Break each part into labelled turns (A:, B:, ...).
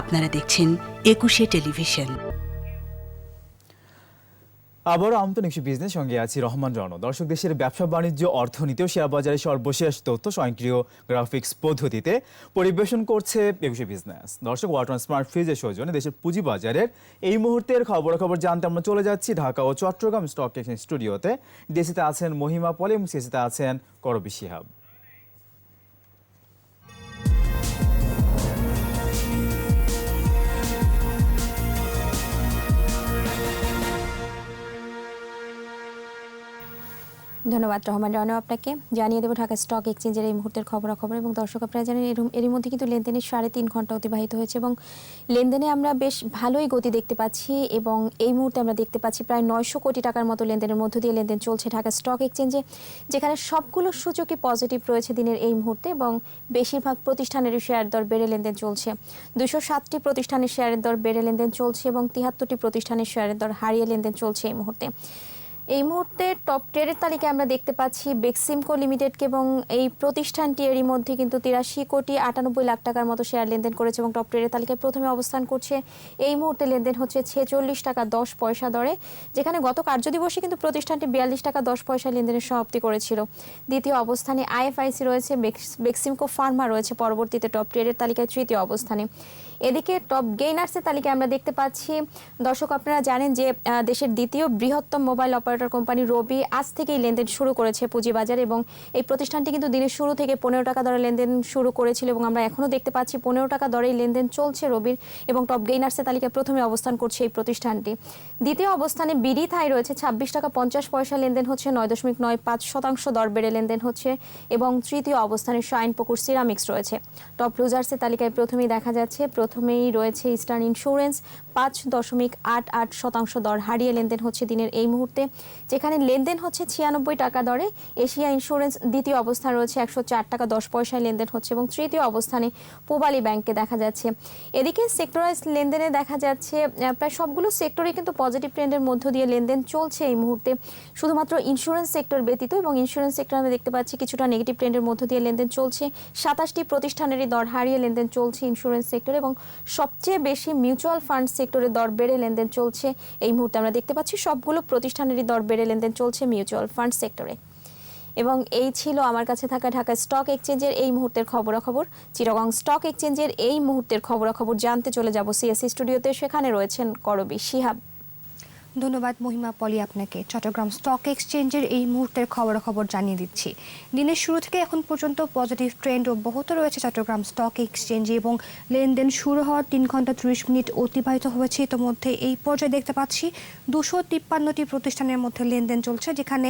A: আপনারা দেখছেন একুশে টেলিভিশন।
B: আবারও আমতন একশো বিজনেস সঙ্গে আছি রহমান রণ দর্শক, দেশের ব্যবসা বাণিজ্য, অর্থনীতি ও শেয়ার বাজারের সর্বশেষ তথ্য, স্বয়ংক্রিয় গ্রাফিক্স পদ্ধতিতে পরিবেশন করছে একুশে বিজনেস দর্শক ওয়াটন স্মার্ট ফ্রিজের সৌজন্যে দেশের পুঁজি বাজারের এই মুহূর্তের খবরাখবর জানতে আমরা চলে যাচ্ছি ঢাকা ও চট্টগ্রাম স্টক এক্সচেঞ্জ স্টুডিওতে ডিসিতে আছেন মহিমা পল এবং সিসিতে আছেন করবি শিহাব।
C: ধন্যবাদ, রহমান রানা আপনাকে। জানিয়ে দেবো ঢাকা স্টক এক্সচেঞ্জের এই মুহূর্তের খবরাখবর এবং দর্শক আপনারা জানেন এরই মধ্যে কিন্তু লেনদেনের সাড়ে তিন ঘণ্টা অতিবাহিত হয়েছে এবং লেনদেনে আমরা বেশ ভালোই গতি দেখতে পাচ্ছি এবং এই মুহূর্তে আমরা দেখতে পাচ্ছি প্রায় নয়শো কোটি টাকার মতো লেনদেনের মধ্য দিয়ে লেনদেন চলছে ঢাকা স্টক এক্সচেঞ্জে, যেখানে সবগুলো সূচকই পজিটিভ রয়েছে দিনের এই মুহূর্তে এবং বেশিরভাগ প্রতিষ্ঠানেরই শেয়ার দর বেড়ে লেনদেন চলছে। দুশো সাতটি প্রতিষ্ঠানের শেয়ারের দর বেড়ে লেনদেন চলছে এবং তিয়াত্তরটি প্রতিষ্ঠানের শেয়ারের দর হারিয়ে লেনদেন চলছে এই মুহূর্তে। এই মুহূর্তে টপ টেরের তালিকায় আমরা দেখতে পাচ্ছি বেক্সিমকো লিমিটেডকে এবং এই প্রতিষ্ঠানটি এরই মধ্যে কিন্তু তিরাশি কোটি আটানব্বই লাখ টাকার মতো শেয়ার লেনদেন করেছে এবং টপ টেরের তালিকায় প্রথমে অবস্থান করছে। এই মুহূর্তে লেনদেন হচ্ছে ছেচল্লিশ টাকা দশ পয়সা দরে, যেখানে গত কার্যদিবসে কিন্তু প্রতিষ্ঠানটি বিয়াল্লিশ টাকা দশ পয়সা লেনদেনের সমাপ্তি করেছিল। দ্বিতীয় অবস্থানে আইএফআইসি রয়েছে বেক্স- বেক্সিমকো ফার্মা রয়েছে, পরবর্তীতে টপ টেরের তালিকায় তৃতীয় অবস্থানে। এদিকে টপ গেইনার্সের তালিকায় আমরা দেখতে পাচ্ছি, দর্শক আপনারা জানেন যে দেশের দ্বিতীয় বৃহত্তম মোবাইল অপারেটর কোম্পানি রবি আজ থেকেই লেনদেন শুরু করেছে পুঁজিবাজার এবং এই প্রতিষ্ঠানটি কিন্তু দিনের শুরু থেকে পনেরো টাকা দরে লেনদেন শুরু করেছিল এবং আমরা এখনও দেখতে পাচ্ছি পনেরো টাকা দরেই লেনদেন চলছে রবির এবং টপ গেইনার্সের তালিকায় প্রথমে অবস্থান করছে এই প্রতিষ্ঠানটি। দ্বিতীয় অবস্থানে বিডি থাই রয়েছে, ছাব্বিশ টাকা পঞ্চাশ পয়সা লেনদেন হচ্ছে, নয় দশমিক নয় পাঁচ শতাংশ দর বেড়ে লেনদেন হচ্ছে এবং তৃতীয় অবস্থানে শাইন পুকুর সিরামিক্স রয়েছে। টপ লুজার্সের তালিকায় প্রথমেই দেখা যাচ্ছে, প্রথমেই রয়েছে ইস্টার্ন ইন্স্যুরেন্স পাঁচ দশমিক আট আট শতাংশ দর হারিয়ে লেনদেন হচ্ছে দিনের এই মুহূর্তে। যেখানে লেনদেন হচ্ছে ছিয়ানব্বই টাকা দরে। এশিয়া ইন্স্যুরেন্স দ্বিতীয় অবস্থান রয়েছে একশো চার টাকা দশ পয়সায় লেনদেন হচ্ছে এবং তৃতীয় অবস্থানে পোবালি ব্যাংকে দেখা যাচ্ছে। এদিকে সেক্টরাইজ লেনদেনে দেখা যাচ্ছে প্রায় সবগুলো সেক্টরে কিন্তু পজিটিভ ট্রেন্ডের মধ্য দিয়ে লেনদেন চলছে এই মুহূর্তে। শুধুমাত্র ইন্স্যুরেন্স সেক্টর ব্যতীত এবং ইন্স্যুরেন্স সেক্টর আমরা দেখতে পাচ্ছি কিছুটা নেগেটিভ ট্রেন্ডের মধ্য দিয়ে লেনদেন চলছে। সাতাশটি প্রতিষ্ঠানেরই দর হারিয়ে লেনদেন চলছে ইন্স্যুরেন্স সেক্টর এবং সবচেয়ে বেশি মিউচুয়াল ফান্ড সেক্টরে দর বেড়ে লেনদেন চলছে। এই মুহূর্তে আমরা দেখতে পাচ্ছি সবগুলো প্রতিষ্ঠানেরই দর বেড়ে লেনদেন চলছে মিউচুয়াল ফান্ড সেক্টরে। এবং এই ছিল আমার কাছে থাকা ঢাকা স্টক এক্সচেঞ্জের এই মুহূর্তের খবরাখবর। চিরগং স্টক এক্সচেঞ্জের এই মুহূর্তের খবরাখবর জানতে চলে যাব সিএসসি স্টুডিওতে। সেখানে রয়েছেন করবি শিহাব।
D: ধন্যবাদ মহিমা পলি আপনাকে। চট্টগ্রাম স্টক এক্সচেঞ্জের এই মুহূর্তের খবরাখবর জানিয়ে দিচ্ছি। দিনের শুরু থেকে এখন পর্যন্ত পজিটিভ ট্রেন্ড অব্যাহত রয়েছে চট্টগ্রাম স্টক এক্সচেঞ্জে এবং লেনদেন শুরু হওয়ার তিন ঘণ্টা ত্রিশ মিনিট অতিবাহিত হয়েছে। ইতোমধ্যে এই পর্যায়ে দেখতে পাচ্ছি দুশো তিপ্পান্নটি প্রতিষ্ঠানের মধ্যে লেনদেন চলছে, যেখানে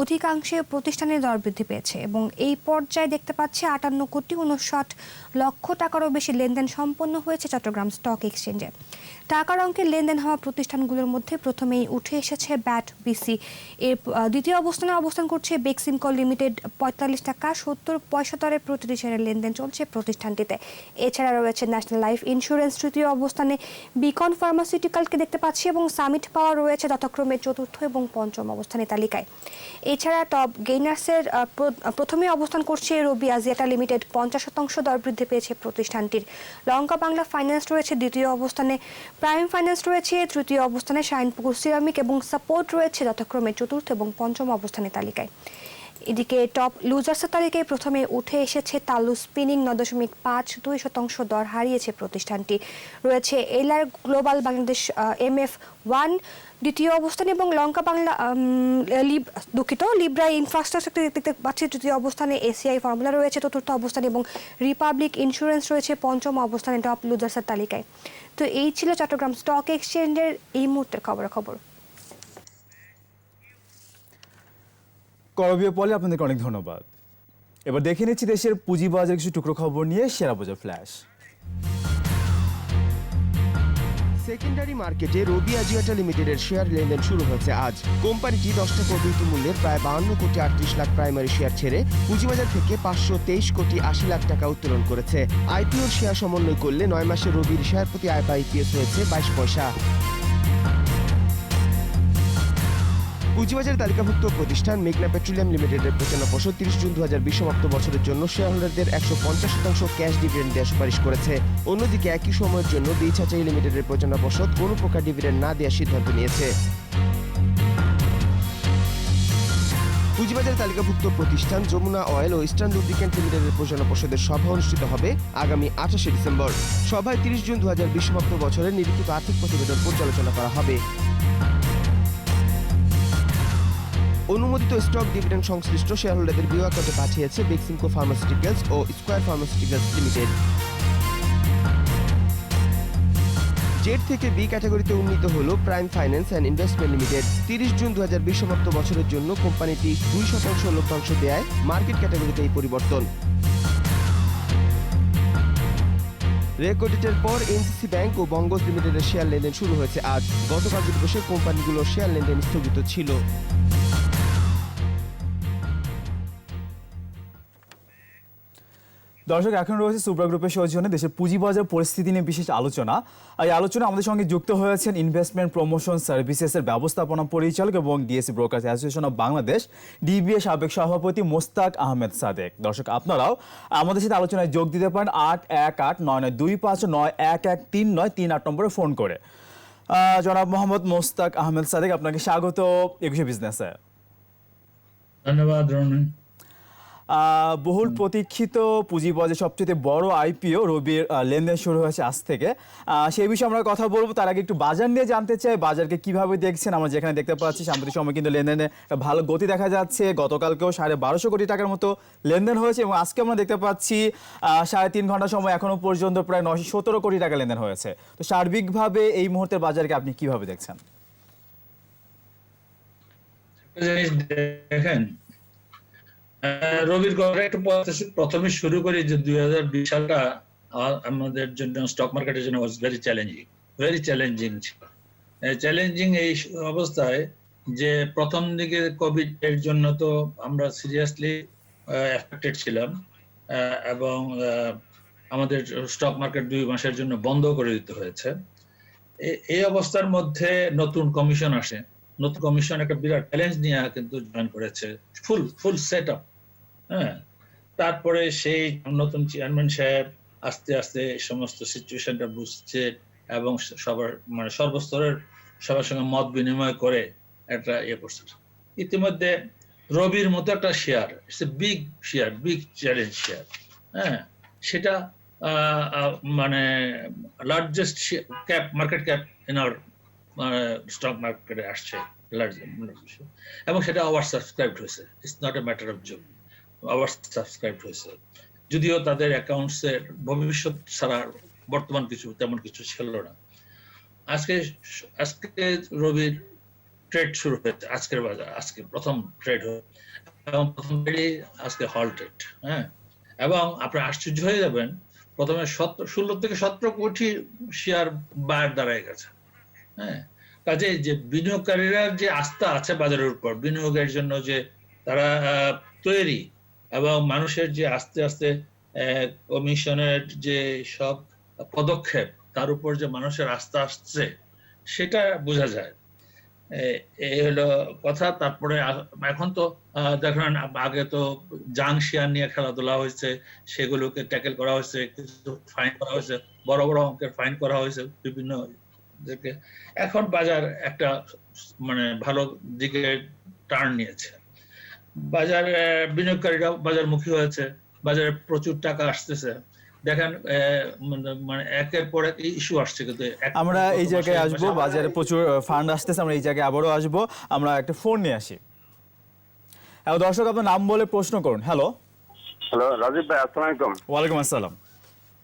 D: অধিকাংশে প্রতিষ্ঠানের দর বৃদ্ধি পেয়েছে এবং এই পর্যায়ে দেখতে পাচ্ছি আটান্ন কোটি উনষাট লক্ষ টাকারও বেশি লেনদেন সম্পন্ন হয়েছে চট্টগ্রাম স্টক এক্সচেঞ্জে টাকার অঙ্কের লেনদেন হওয়া প্রতিষ্ঠানগুলোর মধ্যে প্রথমেই উঠে এসেছে ব্যাট বিসি। এর দ্বিতীয় অবস্থানে অবস্থান করছে বেক্সিমকল লিমিটেড, পঁয়তাল্লিশ টাকা, সত্তর পয়সা প্রতিটি শেয়ারের লেনদেন চলছে প্রতিষ্ঠানটিতে। এছাড়া রয়েছে ন্যাশনাল লাইফ ইন্স্যুরেন্স তৃতীয় অবস্থানে বিকন ফার্মাসিউটিক্যালকে দেখতে পাচ্ছি এবং সামিট পাওয়ার রয়েছে যথাক্রমে চতুর্থ এবং পঞ্চম অবস্থানে তালিকায়। এছাড়া টপ গেইনার্সের প্রথমে অবস্থান করছে রবি আজিয়াটা লিমিটেড, পঞ্চাশ শতাংশ দর বৃদ্ধি পেয়েছে প্রতিষ্ঠানটির। লঙ্কা বাংলা ফাইন্যান্স রয়েছে দ্বিতীয় অবস্থানে, প্রাইম ফাইন্যান্স রয়েছে তৃতীয় অবস্থানে শাইনপুকুর সিরামিক এবং সাপোর্ট রয়েছে যথাক্রমে চতুর্থ এবং পঞ্চম অবস্থানের তালিকায়। এদিকে টপ লুজার্সের তালিকায় প্রথমে উঠে এসেছে তালু স্পিনিং ন দশমিক পাঁচ দুই শতাংশ দর হারিয়েছে প্রতিষ্ঠানটি। রয়েছে LR global Bangladesh M F one দ্বিতীয় অবস্থানে এবং লঙ্কা বাংলা লিব- দুঃখিত লিব্রা ইনফ্রাস্ট্রাকচার দেখতে পাচ্ছি তৃতীয় অবস্থানে, এসিআই ফর্মুলা রয়েছে চতুর্থ অবস্থানে এবং রিপাবলিক ইন্স্যুরেন্স রয়েছে পঞ্চম অবস্থানে টপ লুজার্সের তালিকায়। তো এই ছিল চট্টগ্রাম স্টক এক্সচেঞ্জের এই মুহূর্তের খবর খবরাখবর।
B: করবীয় পলে, আপনাদেরকে অনেক ধন্যবাদ। এবার দেখে নিচ্ছি দেশের পুঁজিবাজার কিছু টুকরো খবর নিয়ে সেরা বাজার ফ্ল্যাশ
E: সেকেন্ডারি মার্কেটে রবি আজিয়াটা লিমিটেডের শেয়ার লেনদেন শুরু হয়েছে আজ। কোম্পানিটি দশ টাকা মূল্যের প্রায় বাহান্ন কোটি আটত্রিশ লাখ প্রাইমারি শেয়ার ছেড়ে পুঁজিবাজার থেকে পাঁচশো তেইশ কোটি আশি লাখ টাকা উত্তোলন করেছে। আইপিওর শেয়ার সমন্বয় করলে নয় মাসে রবির শেয়ার প্রতি আয় বা আইপিএস হয়েছে বাইশ পয়সা। পুঁজিবাজারে তালিকাভুক্ত প্রতিষ্ঠান মেঘনা পেট্রোলিয়াম লিমিটেডের প্রচারণা পর্ষদ তিরিশ জুন দু হাজার বিশ সমাপ্ত বছরের জন্য শেয়ার হোল্ডারদের একশো পঞ্চাশ শতাংশ ক্যাশ ডিভিডেন্ড দেওয়ার সুপারিশ করেছে। অন্যদিকে একই সময়ের জন্য বিছাচাই লিমিটেডের প্রচারণা পর্ষদ কোনো প্রকার ডিভিডেন্ড না দেওয়ার সিদ্ধান্ত নিয়েছে। পুঁজিবাজারে তালিকাভুক্ত প্রতিষ্ঠান যমুনা অয়েল ও ইস্টার্ন লুব্রিক্যান্ট লিমিটেডের প্রযোজনা পর্ষদের সভা অনুষ্ঠিত হবে আগামী আঠাশে ডিসেম্বর। সভায় তিরিশ জুন দু হাজার বিশ সমাপ্ত বছরের নিরীক্ষিত আর্থিক প্রতিবেদন পর্যালোচনা করা হবে। অনুমোদিত স্টক ডিভিডেন্ড সংশ্লিষ্ট শেয়ারহোল্ডারদের অ্যাকাউন্টে পাঠিয়েছে বেক্সিমকো ফার্মাসিউটিক্যালস ও স্কোয়ার ফার্মাসিউটিক্যালস লিমিটেড। জেড থেকে বি ক্যাটাগরিতে উন্নীত হল prime finance and investment limited. তিরিশ জুন দু হাজার বিশ সমাপ্ত বছরের জন্য কোম্পানিটি দুই শতাংশ লভ্যাংশ দেয় মার্কেট ক্যাটাগরিতে এই পরিবর্তন। রেকর্ডিটের পর এনসিসি ব্যাংক ও বঙ্গজ লিমিটেডের শেয়ার লেনদেন শুরু হয়েছে আজ। গতকাল দিবসে কোম্পানিগুলোর শেয়ার লেনদেন স্থগিত ছিল।
B: দর্শক, এখন রয়েছে সুপ্রা গ্রুপের সৌজন্যে দেশের পুঁজিবাজার পরিস্থিতি নিয়ে বিশেষ আলোচনা। এই আলোচনা আমাদের সঙ্গে যুক্ত হয়েছেন ইনভেস্টমেন্ট প্রমোশন সার্ভিসেসের ব্যবস্থাপনা পরিচালক এবং DSC brokers association of Bangladesh DBA সাবেক সভাপতি মোস্তাক আহমেদ সাদেক। দর্শক, আপনারাও আমাদের সাথে আলোচনায় যোগ দিতে পারেন আট এক আট, নয় নয় দুই পাঁচ, নয় এক এক তিন নয়, তিন আট নম্বরে ফোন করে। জনাব মোহাম্মদ মোস্তাক আহমেদ সাদেক, আপনাকে স্বাগত একুশে বিজনেসে
F: ধন্যবাদ
B: বহুল প্রতীক্ষিত পুঁজিবাজার সবচেয়ে বড় আইপিও রবির লেনদেন শুরু হয়েছে আজ থেকে। সেই বিষয়ে আমরা কথা বলব। তার আগে একটু বাজার নিয়ে জানতে চাই। বাজারকে কীভাবে দেখছেন? আমরা যেখানে দেখতে পাচ্ছি, সাম্প্রতিক সময় কিন্তু লেনদেনে ভালো গতি দেখা যাচ্ছে। গতকালকেও সাড়ে বারোশো কোটি টাকার মতো লেনদেন হয়েছে এবং আজকে আমরা দেখতে পাচ্ছি সাড়ে তিন ঘণ্টা সময় এখনও পর্যন্ত প্রায় নশো সতেরো কোটি টাকা লেনদেন হয়েছে। তো সার্বিকভাবে এই মুহূর্তের বাজারকে আপনি কীভাবে দেখছেন?
F: দেখেন রবির কথা একটু প্রথমে শুরু করি যে দুই হাজার বিশ সালটা আমাদের জন্য স্টক মার্কেটের জন্য was very challenging very challenging ছিল। চ্যালেঞ্জিং এই অবস্থায় যে প্রথম দিকে কোভিড এর জন্য তো আমরা সিরিয়াসলি এফেক্টেড ছিলাম এবং আমাদের স্টক মার্কেট দুই মাসের জন্য বন্ধ করে দিতে হয়েছে। এই অবস্থার মধ্যে নতুন কমিশন আসে। নতুন কমিশন একটা বিরাট চ্যালেঞ্জ নিয়ে কিন্তু জয়েন করেছে। ফুল ফুল সেট আপ হ্যাঁ? তারপরে সেই নতুন চেয়ারম্যান সাহেব আস্তে আস্তে সমস্ত সিচুয়েশনটা বুঝছে এবং সবার মানে সর্বস্তরের সবার সঙ্গে মত বিনিময় করে একটা ইয়ে করছে। ইতিমধ্যে রবির মতো একটা share it's a big share big challenge share হ্যাঁ? সেটা মানে largest cap market cap in our stock মার্কেটে আসছে large- এবং সেটা ওভার সাবস্ক্রাইব হয়েছে। It's not a matter of job over subscribed হয়েছে। যদিও তাদের অ্যাকাউন্টসের ভবিষ্যৎ ছাড়া বর্তমান কিছু তেমন কিছু ছিল না। আজকে আজকে রবির ট্রেড শুরু হয়েছে, আজকের বাজার, আজকে প্রথম ট্রেড এবং প্রথম আজকে হল্টেড হ্যাঁ? এবং আপনি আশ্চর্য হয়ে যাবেন, প্রথমে সতেরো ষোলো থেকে সতেরো কোটি শেয়ার বায়ার দাঁড়ায় গেছে হ্যাঁ? কাজে যে বিনিয়োগকারীরা যে আস্থা আছে বাজারের উপর, বিনিয়োগের জন্য যে তারা তৈরি এবং মানুষের যে আস্তে আস্তে কমিশনের যে সব পদক্ষেপ, তার উপর যে মানুষের আস্থা আসছে, সেটা বোঝা যায়। এই হলো কথা। তারপরে এখন তো দেখেন, আগে তো জাং শেয়ার নিয়ে খেলাধুলা হয়েছে, সেগুলোকে ট্যাকেল করা হয়েছে, কিছু ফাইন করা হয়েছে, বড় বড় অঙ্কের ফাইন করা হয়েছে বিভিন্ন এখন বাজার একটা মানে ভালো দিকে টার্ন নিয়েছে। বাজার বিনিয়োগকারীরা বাজারমুখী হয়েছে। বাজারে প্রচুর টাকা আসতেছে। দেখেন মানে- মানে একের পর এক ইস্যু আসছে কিন্তু।
B: আমরা এই জায়গায় আসব বাজারে প্রচুর ফান্ড আসতেছে আমরা এই জায়গায় আবারও আসব। আমরা একটা ফোন নিয়ে আসি। দর্শক আপনার নাম বলে প্রশ্ন করুন। হ্যালো।
G: হ্যালো রাজীব ভাই আসসালামু আলাইকুম।
B: ওয়ালাইকুম আসসালাম।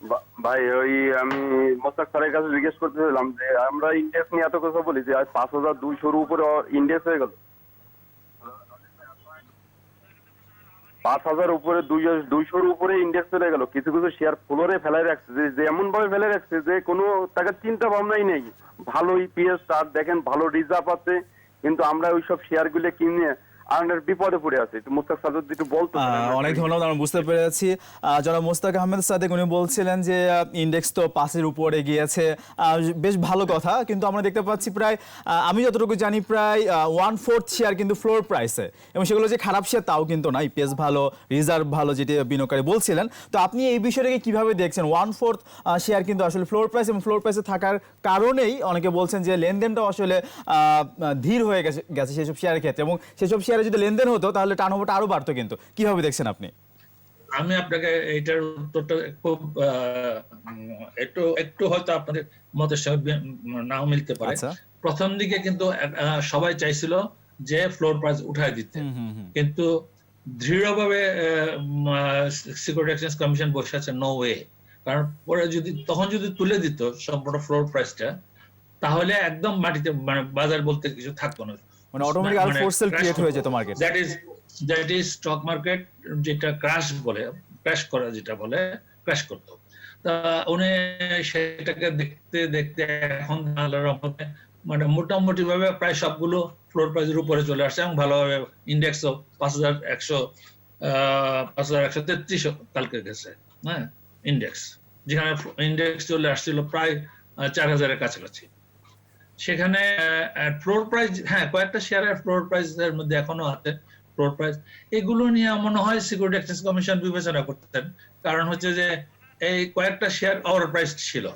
G: বা- ভাই ওই আমি মোস্তাক স্যারের কাছে জিজ্ঞেস করতেছিলাম যে আমরা ইন্ডেক্স নিয়ে এত কথা বলি যে আজ পাঁচ হাজার দুইশোর উপরে ইন্ডেক্স হয়ে গেল। পাঁচ হাজার উপরে, দুই দুইশোর উপরে ইন্ডেক্স চলে গেল। কিছু কিছু শেয়ার ফ্লোরে ফেলাই রাখছে। যে যে এমন ভাবে ফেলে রাখছে যে, কোনো তাকে চিন্তা ভাবনাই নেই। ভালো ইপিএস তার, দেখেন, ভালো রিজার্ভ আছে। কিন্তু আমরা ওইসব শেয়ারগুলো কিনে
B: ইন্ডেক্স তো গিয়েছে বেশ ভালো কথা, কিন্তু আমরা দেখতে পাচ্ছি প্রায় আমি যতটুকু জানি প্রায় ওয়ান ফোর্থ শেয়ার কিন্তু ফ্লোর এবং খারাপ শেয়ার তাও কিন্তু না ইপিএস ভালো রিজার্ভ ভালো, যেটি বিনিয়োগকারী বলছিলেন। তো আপনি এই বিষয়টাকে কীভাবে দেখছেন? ওয়ান ফোর্থ শেয়ার কিন্তু আসলে ফ্লোর প্রাইস এবং ফ্লোর প্রাইসে থাকার কারণেই অনেকে বলছেন যে, লেনদেনটাও আসলে ধীর হয়ে গেছে গেছে সেসব শেয়ারের ক্ষেত্রে। এবং সেসব শেয়ারে যদি লেনদেন হতো তাহলে টার্নওভারটা আরও বাড়তো কিন্তু। কীভাবে দেখছেন আপনি?
F: আমি আপনাকে এইটার উত্তরটা খুব আহ, একটু একটু হয়তো আপনাদের মতের সঙ্গে নাও মিলতে পারে।
B: আচ্ছা।
F: প্রথম দিকে কিন্তু সবাই চাইছিল যে ফ্লোর প্রাইস উঠায় দিতে। কিন্তু দৃঢ়ভাবে সিকিউরিটি এক্সচেঞ্জ কমিশন বসে আছে নো ওয়ে কারণ পরে যদি তখন যদি তুলে দিত সম্পূর্ণ ফ্লোর প্রাইসটা তাহলে একদম মাটিতে মানে বাজার বলতে কিছু থাকতো না।
B: মানে অটোমেটিক আরও ফোর্স সেল ক্রিয়েট হয়ে যেত market
F: that is that is stock market যেটা ক্রাশ বলে ক্র্যাশ করা যেটা বলে ক্র্যাশ করতো। তা উনি সেটাকে দেখতে দেখতে এখন আল্লাহর রহমতে মানে মোটামুটি ভাবে প্রায় সবগুলো ফ্লোর প্রাইসের উপরে চলে আসছে এবং ভালোভাবে ইন্ডেক্সও পাঁচ হাজার একশো পাঁচ হাজার একশো তেত্রিশ কালকে গেছে হ্যাঁ ইন্ডেক্স যেখানে ইন্ডেক্স চলে আসছিল প্রায় চার হাজারের কাছাকাছি। সেখানে ফ্লোর প্রাইস হ্যাঁ কয়েকটা শেয়ারের ফ্লোর প্রাইস এর মধ্যে এখনও আছে ফ্লোর প্রাইস এগুলো নিয়ে মনে হয় সিকিউরিটি এক্সচেঞ্জ কমিশন বিবেচনা করতেন। কারণ হচ্ছে যে এই কয়েকটা শেয়ার ওভার প্রাইস ছিল।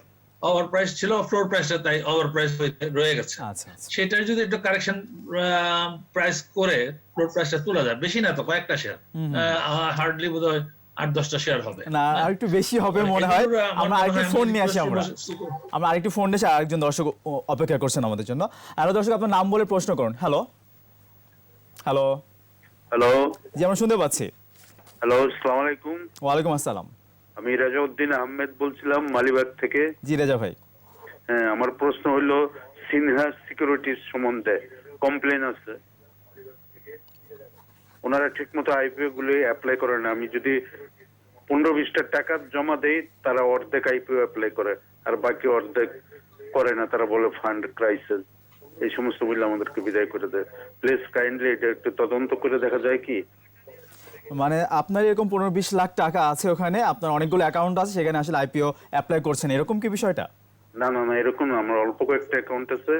F: ওভার প্রাইস ছিল ফ্লোর প্রাইসটা তাই ওভার প্রাইস রয়ে গেছে।
B: আচ্ছা আচ্ছা।
F: সেটার যদি একটু কারেকশন প্রাইস করে ফ্লোর প্রাইসটা তোলা যায়। বেশি না তো কয়েকটা শেয়ার হার্ডলি বোধ হয় আট দশটা শেয়ার হবে।
B: না আর একটু বেশি হবে মনে হয়।
F: আমরা
B: আরেকটু ফোন নিয়ে আসি আমরা। আমরা আরেকটু ফোন নিয়ে আরেকজন দর্শক অপেক্ষা করছেন আমাদের জন্য। হ্যালো দর্শক আপনার নাম বলে প্রশ্ন করুন। হ্যালো হ্যালো
H: হ্যালো
B: জি আমরা শুনতে পাচ্ছি।
H: হ্যালো আসসালামু আলাইকুম।
B: ওয়ালাইকুম আসসালাম।
H: আমি রাজাউদ্দিন আহমেদ বলছিলাম মালিবাগ থেকে।
B: জি রেজা ভাই।
H: হ্যাঁ আমার প্রশ্ন হলো সিনহা সিকিউরিটির সম্বন্ধে কমপ্লেন আছে। ওনারা ঠিক মতো আইপিও গুলি অ্যাপ্লাই করে না। আমি যদি পনেরো বিশটা টাকা জমা দেই তারা অর্ধেক আইপিও অ্যাপ্লাই করে। আর বাকি অর্ধেক করে না তারা বলে ফান্ড ক্রাইসিস এই সমস্ত বলে আমাদেরকে বিদায় করে দেয়। প্লিজ কাইন্ডলি এটা একটু তদন্ত করে দেখা যায় কি?
B: মানে আপনার এরকম পনেরো বিশ লাখ টাকা আছে ওখানে আপনার অনেকগুলো অ্যাকাউন্ট আছে সেখানে আসলে আইপিও অ্যাপ্লাই করছেন। এরকম কি বিষয়টা?
H: না না না এরকম না। আমার অল্প কয়েকটা অ্যাকাউন্ট আছে।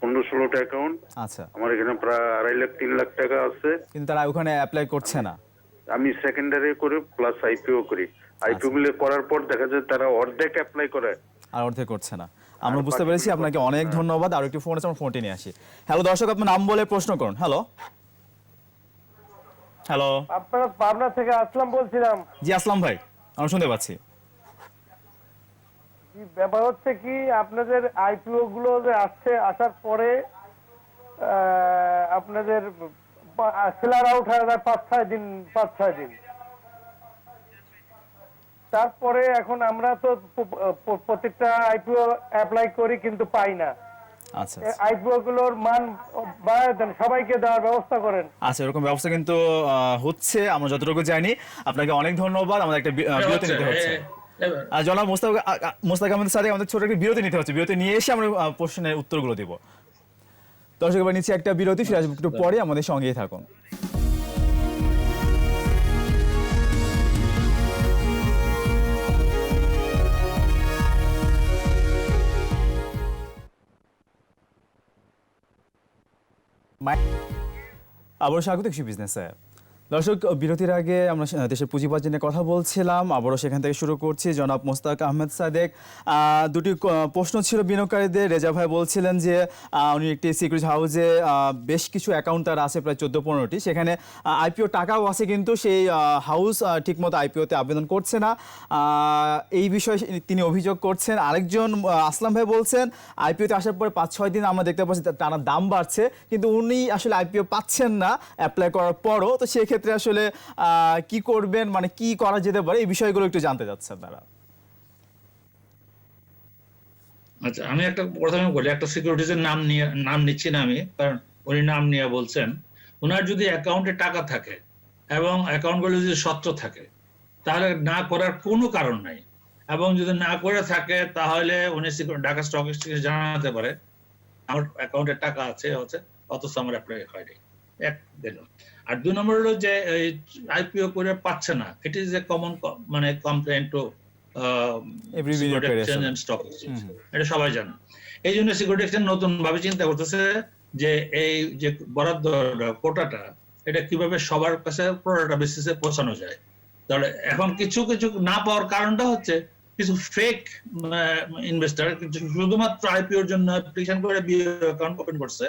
H: পনেরো ষোলোটা অ্যাকাউন্ট
B: আচ্ছা।
H: আমার এখানে প্রায় আড়াই লাখ তিন লাখ টাকা আছে।
B: কিন্তু তারা ওখানে অ্যাপ্লাই করছে না।
H: আমি সেকেন্ডারি করি প্লাস আইপিও করি। আইপিও গুলো করার পর দেখা যায় তারা অর্ধেক অ্যাপ্লাই করে।
B: আর অর্ধেক করছে না। আমরা বুঝতে পেরেছি আপনাকে অনেক ধন্যবাদ। আর একটু ফোন আছে আমরা ফোনটি নিয়ে আসি। হ্যালো দর্শক আপনার নাম বলে প্রশ্ন করুন। হ্যালো হ্যালো
I: আপনারা পাবনা থেকে আসলাম বলছিলাম।
B: জি আসলাম ভাই। আমরা শুনতে পাচ্ছি।
I: ব্যাপার হচ্ছে কি আপনাদের আইপিও গুলো যে আসছে আসার পরে আহ, আপনাদের সেলার আউট হয়ে যায় পাঁচ ছয় দিন পাঁচ ছয় দিন। তারপরে এখন আমরা তো প্রত্যেকটা আইপিও অ্যাপ্লাই করি কিন্তু পাই না।
B: আচ্ছা আচ্ছা।
I: আইপিও গুলোর মান বাড়ায় দেন সবাইকে দেওয়ার ব্যবস্থা করেন।
B: আচ্ছা এরকম ব্যবস্থা কিন্তু হচ্ছে আমরা যতটুকু জানি। আপনাকে অনেক ধন্যবাদ আমাদের একটা বিরতি নিতে হচ্ছে। আর জনাব মোস্তাক মোস্তাক আহমেদের সাথে আমাদের ছোট একটা বিরতি নিতে হচ্ছে। বিরতি নিয়ে এসে আমরা প্রশ্নের উত্তরগুলো দিব। দর্শক, এবার নিচে একটা বিরতি, ফিরে আসব একটু পরে, আমাদের সঙ্গেই থাকুন। আবারও স্বাগত কৃষি বিজনেসে। দর্শক, বিরতির আগে আমরা দেশের পুঁজিবাজার নিয়ে কথা বলছিলাম, আবারও সেখান থেকে শুরু করছি জনাব মোস্তাক আহমেদ সাদেক। দুটি প্রশ্ন ছিল বিনিয়োগকারীদের। রেজা ভাই বলছিলেন যে উনি একটি সিকিউরিটি হাউসে বেশ কিছু অ্যাকাউন্ট তার আছে, প্রায় চোদ্দ পনেরোটি। সেখানে আইপিও টাকাও আছে কিন্তু সেই হাউস ঠিকমতো আইপিওতে আবেদন করছে না। এই বিষয়ে তিনি অভিযোগ করছেন। আরেকজন আসলাম ভাই বলছেন আইপিওতে আসার পরে পাঁচ ছয় দিন আমরা দেখতে পাচ্ছি তা- টানা দাম বাড়ছে, কিন্তু উনি আসলে আইপিও পাচ্ছেন না অ্যাপ্লাই করার পরও। তো সেক্ষেত্রে আসলে কি করবেন মানে কি করা যেতে পারে, এই বিষয়গুলো একটু জানতে চাচ্ছেন তারা।
F: আচ্ছা আমি একটা প্রথমে বলি, একটা সিকিউরিটিজের নাম নিয়ে, নাম নিচ্ছি না আমি, কারণ উনি নাম নিয়ে বলছেন। ওনার যদি অ্যাকাউন্টে টাকা থাকে এবং অ্যাকাউন্টগুলো যদি স্বচ্ছ থাকে, তাহলে না করার কোনো কারণ নাই। এবং যদি না করে থাকে, তাহলে উনি ঢাকা স্টক এক্সচেঞ্জে জানাতে পারে, আমার অ্যাকাউন্টে টাকা আছে, হচ্ছে, অথচ আমার অ্যাপ্লাই হয়নি। এক দিল আর দুই নম্বর হলো যে আইপিও করে পাচ্ছে না। ইট ইজ এ কমন মানে কমপ্লেন টু
B: আসলে।
F: স্টক এটা সবাই জানে। এই জন্য সিকিউরিটি এক্সচেঞ্জ নতুন ভাবে চিন্তা করতেছে যে এই যে বরাদ্দ কোটাটা এটা কীভাবে সবার কাছে বেসিসে পৌঁছানো যায়? তাহলে এখন কিছু কিছু না পাওয়ার কারণটা হচ্ছে কিছু ফেক ইনভেস্টার শুধুমাত্র আইপিওর জন্য অ্যাপ্লিকেশন করে বিয়ে অ্যাকাউন্ট ওপেন করছে।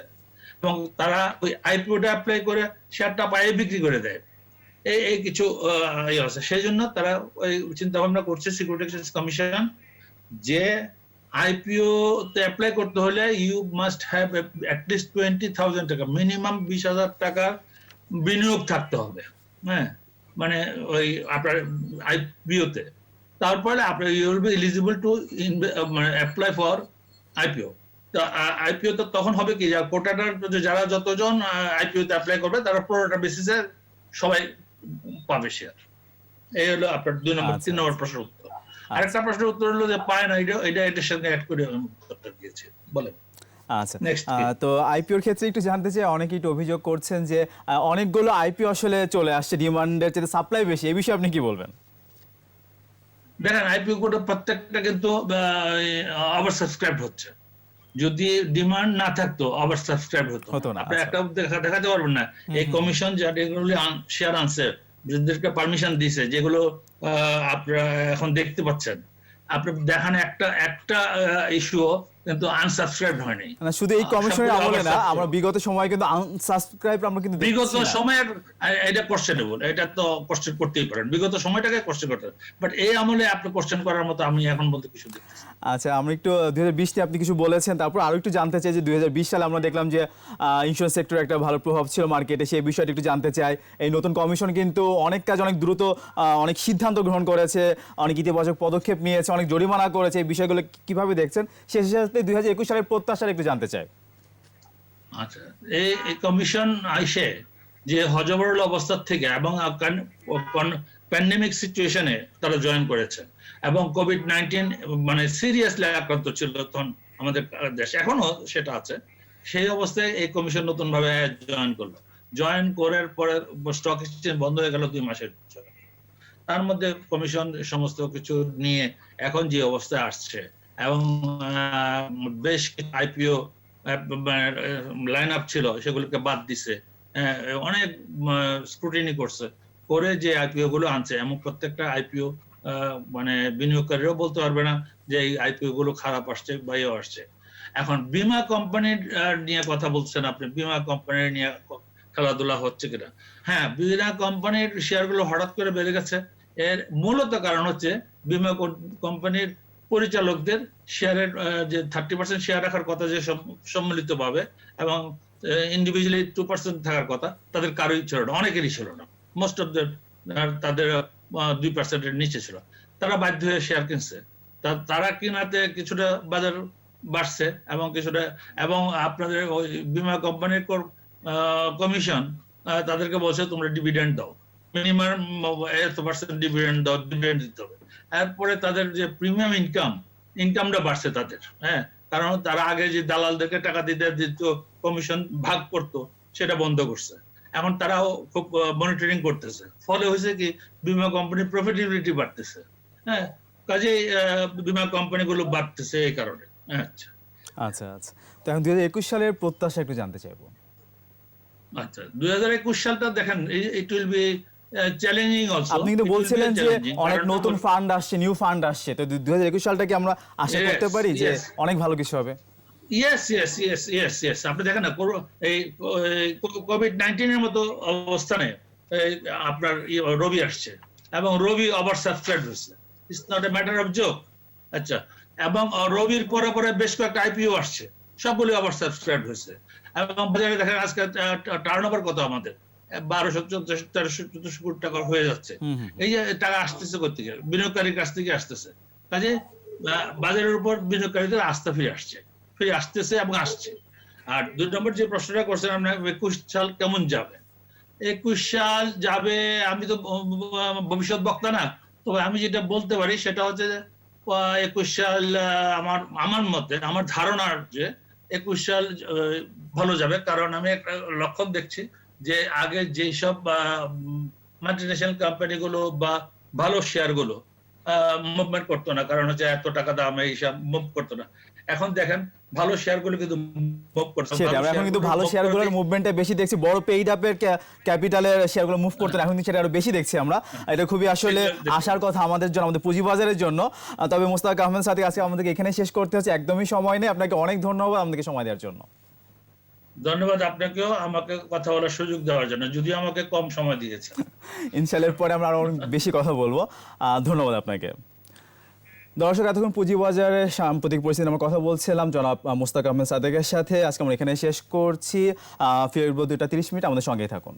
F: এবং তারা ওই আইপিওটা অ্যাপ্লাই করে শেয়ারটা পায়ে বিক্রি করে দেয়। এই এই কিছু ইয়ে আছে। সেই জন্য তারা ওই চিন্তা ভাবনা করছে সিকিউরিটি এক্সচেঞ্জ কমিশন যে আইপিও তে অ্যাপ্লাই করতে হলে you must have at least twenty thousand taka minimum বিশ হাজার টাকার বিনিয়োগ থাকতে হবে। হ্যাঁ? মানে ওই আপনার আইপিওতে। তারপরে আপনার you will be eligible to মানে অ্যাপ্লাই ফর আইপিও। তো আইপিও তো তখন হবে কি কোটাটার যারা যতজন আইপিও তে অ্যাপ্লাই করবে তারা পুরোটা বেসিসে সবাই পাবে শেয়ার এই হলো আপনার দুই নম্বর
B: আচ্ছা,
F: তিন নম্বর প্রশ্নের উত্তর। আরেকটা প্রশ্নের উত্তর হলো যে পায় না এটা এটা এটার সঙ্গে অ্যাড করে আমি উত্তরটা দিয়েছি। বলেন।
B: আচ্ছা। তো আইপিওর ক্ষেত্রে একটু জানতে চাই অনেকেই একটু অভিযোগ করছেন যে অনেকগুলো আইপিও আসলে চলে আসছে ডিমান্ডের চেয়ে সাপ্লাই বেশি এই বিষয়ে আপনি কি বলবেন?
F: দেখেন আইপিও কোড প্রত্যেকটা কিন্তু ওভার সাবস্ক্রাইব হচ্ছে। যদি ডিমান্ড না থাকতো আবার সাবস্ক্রাইব হতো। আপনি
B: আচ্ছা।
F: একটা দেখা- দেখাতে পারবেন না। এই কমিশন যেগুলো শেয়ার আনছে যাদেরকে পারমিশন দিছে যেগুলো আহ, আপনারা এখন দেখতে পাচ্ছেন। আপনি দেখান একটা একটা ইস্যুও কিন্তু আনসাবস্ক্রাইব হয়নি।
B: না শুধু এই কমিশনের আমলে না আমরা বিগত সময় কিন্তু আনসাবস্ক্রাইব আমরা কিন্তু
F: বিগত সময়ের এটা কোশ্চেনেবল এটা তো কোশ্চেন করতেই পারেন। বিগত সময়টাকে কোশ্চেন করতে বাট এই আমলে আপনি কোশ্চেন করার মতো আমি এখন বলতে কিছু দেখতেছি
B: আচ্ছা আমরা একটু দুই হাজার আপনি কিছু বলেছেন তারপর আরও একটু জানতে চাই যে দুই সালে আমরা দেখলাম যে ইন্স্যুরেন্স সেক্টরে একটা ভালো প্রভাব ছিল মার্কেটে সেই বিষয়টা একটু জানতে চাই। এই নতুন কমিশন কিন্তু অনেক কাজ অনেক দ্রুত অনেক সিদ্ধান্ত গ্রহণ করেছে অনেক ইতিবাচক পদক্ষেপ নিয়েছে অনেক জরিমানা করেছে। এই বিষয়গুলো কীভাবে দেখছেন? শেষ সাথে দুই হাজার একুশ সালের প্রত্যাশার একটু জানতে চাই।
F: আচ্ছা এই কমিশন আইসে যে হজবরল অবস্থার থেকে এবং প্যান্ডেমিক সিচুয়েশনে তারা জয়েন করেছে। এবং কোভিড নাইন্টিন মানে সিরিয়াসলি আক্রান্ত ছিল তখন আমাদের দেশ। এখনও সেটা আছে। সেই অবস্থায় এই কমিশন নতুন ভাবে জয়েন করল। জয়েন করার পরে স্টক এক্সচেঞ্জ বন্ধ হয়ে গেল দুই মাসের। তার মধ্যে কমিশন সমস্ত কিছু নিয়ে এখন যে অবস্থায় আসছে এবং বেশ আইপিও লাইন আপ ছিল, সেগুলোকে বাদ দিছে। অনেক স্ক্রুটিনি করছে, করে যে আইপিও গুলো আনছে। এমন প্রত্যেকটা আইপিও মানে বিনিয়োগকারীরাও বলতে পারবে না যে এই আইপিও গুলো খারাপ আসছে বা ইয়ে আসছে। এখন বিমা কোম্পানির নিয়ে কথা বলছেন আপনি। বিমা কোম্পানি নিয়ে খেলাধুলা হচ্ছে কিনা? হ্যাঁ বিমা কোম্পানির শেয়ারগুলো হঠাৎ করে বেড়ে গেছে। এর মূলত কারণ হচ্ছে বিমা কোম্পানির পরিচালকদের শেয়ারের যে থার্টি পার্সেন্ট শেয়ার রাখার কথা যে সম্মিলিত ভাবে এবং ইন্ডিভিজুয়ালি টু পার্সেন্ট থাকার কথা, তাদের কারোই ছিল না, অনেকেরই ছিল না। মোস্ট অফ দ্য তাদের দুই পার্সেন্টের নিচে ছিল। তারা বাধ্য হয়ে শেয়ার কিনছে। তারা কিনাতে কিছুটা বাজার বাড়ছে এবং কিছুটা, এবং আপনাদের ওই বিমা কোম্পানির কমিশন তাদেরকে বলছে, তোমরা ডিভিডেন্ড দাও। মিনিমাম এত পার্সেন্ট ডিভিডেন্ড দাও ডিভিডেন্ড দিতে হবে। এরপরে তাদের যে প্রিমিয়াম ইনকাম ইনকামটা বাড়ছে তাদের হ্যাঁ? কারণ তারা আগে যে দালালদেরকে টাকা দিতে দিত কমিশন ভাগ করতো সেটা বন্ধ করছে। এখন তারাও খুব মনিটরিং করতেছে। ফলে হয়েছে কি বিমা কোম্পানির প্রফিটেবিলিটি বাড়তেছে হ্যাঁ? কাজেই আহ, বিমা কোম্পানিগুলো বাড়তেছে এই কারণে আচ্ছা।
B: আচ্ছা আচ্ছা। তো এখন দুই হাজার একুশ সালের প্রত্যাশা একটু জানতে চাইব।
F: আচ্ছা দুই হাজার একুশ সালটা দেখেন ইট উইল বি
B: আপনি কিন্তু বলছিলেন যে অনেক নতুন ফান্ড আসছে নিউ ফান্ড আসছে। তো দুই হাজার একুশ সালটা কি আমরা আশা করতে পারি যে অনেক ভালো কিছু হবে?
F: Yes yes yes yes yes আপনি দেখেন না এই কোভিড নাইন্টিনের মতো অবস্থানে আপনার রবি আসছে। এবং রবি ওভার সাবস্ক্রাইব হয়েছে। It's not a matter of joke আচ্ছা এবং রবির পরে পরে বেশ কয়েকটা আইপিও আসছে। সবগুলি ওভার সাবস্ক্রাইব হয়েছে। এবং বাজারে দেখেন আজকে টার্ন ওভার কত আমাদের? বারোশো চোদ্দশো তেরোশো চোদ্দশো কোটি টাকা হয়ে যাচ্ছে। এই যে টাকা আসতেছে কোথেকে বিনিয়োগকারীর কাছ থেকে আসতেছে। কাজে বাজারের উপর বিনিয়োগকারীদের আস্থা ফিরে আসছে। ফিরে আসতেছে এবং আসছে। আর দুই নম্বর যে প্রশ্নটা করছেন আপনার একুশ সাল কেমন যাবে? একুশ সাল যাবে আমি তো ভবিষ্যৎ বক্তা না। তবে আমি যেটা বলতে পারি সেটা হচ্ছে একুশ সাল আমার আমার মতে আমার ধারণার যে একুশ সাল ভালো যাবে। কারণ আমি একটা লক্ষণ দেখছি যে আগে যেসব মাল্টিনেশনাল কোম্পানিগুলো বা ভালো শেয়ারগুলো মুভমেন্ট করতো না। কারণ হচ্ছে এত টাকা দাম এইসব মুভ করতো না। এখন দেখেন ভালো শেয়ারগুলো কিন্তু মুভ করছে।
B: আমরা এখন কিন্তু ভালো শেয়ারগুলোর মুভমেন্টটা বেশি দেখছি। বড় পেইড আপের ক্যাপিটালের শেয়ারগুলো মুভ করতে এখন কিন্তু সেটা আরও বেশি দেখছি আমরা। এটা খুবই আসলে আশার কথা আমাদের জন্য আমাদের পুঁজিবাজারের জন্য। তবে মুস্তাক আহমেদ সাথে আজকে আমাদেরকে এখানে শেষ করতে হচ্ছে। একদমই সময় নেই। আপনাকে অনেক ধন্যবাদ আমাদেরকে সময় দেওয়ার জন্য।
F: ধন্যবাদ আপনাকেও, আমাকে কথা বলার সুযোগ দেওয়ার জন্য, যদিও আমাকে কম সময় দিয়েছে।
B: ইনশাল্লাহ পরে আমরা আরও বেশি কথা বলব। ধন্যবাদ আপনাকে। দর্শক, এতক্ষণ পুঁজিবাজারের সাম্প্রতিক পরিস্থিতি আমরা কথা বলছিলাম। জনাব মোস্তাক আহমেদ সাদেকের সাথে আজকে আমরা এখানে শেষ করছি। ফিরবো দুইটা তিরিশ মিনিট। আমাদের সঙ্গেই থাকুন।